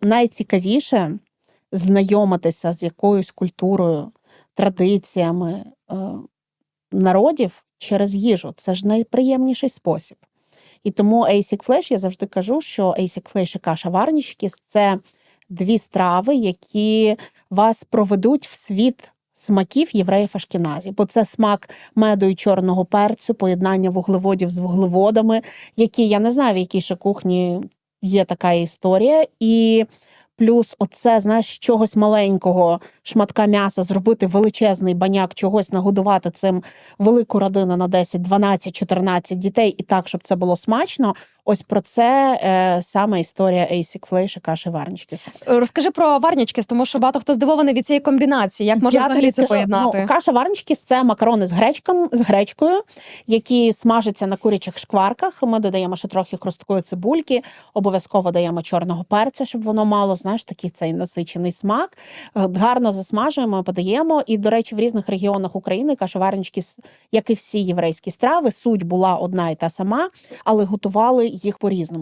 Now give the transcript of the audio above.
найцікавіше знайомитися з якоюсь культурою, традиціями е, народів через їжу. Це ж найприємніший спосіб. І тому Asic Flash, я завжди кажу, що Asic Flash і каша варнічкіс – це дві страви, які вас проведуть в світ смаків євреїв Ашкіназі. Бо це смак меду і чорного перцю, поєднання вуглеводів з вуглеводами, які я не знаю, в якій ще кухні є така історія. І плюс, оце, знаєш, чогось маленького шматка м'яса зробити величезний баняк, чогось нагодувати цим велику родину на 10, 12, 14 дітей, і так, щоб це було смачно. Ось про це е, саме історія Flash і каші варнички. Розкажи про варнічки, тому що багато хто здивований від цієї комбінації. Як можна Я взагалі це поєднати? Ну, каша варнички це макарони з гречком, з гречкою, які смажаться на курячих шкварках. Ми додаємо ще трохи хрусткої цибульки, обов'язково даємо чорного перцю, щоб воно мало, знаєш, такий цей насичений смак. Е, Гарно засмажуємо, подаємо. І, до речі, в різних регіонах України кашеварнички, як і всі єврейські страви, суть була одна і та сама, але готували їх по-різному.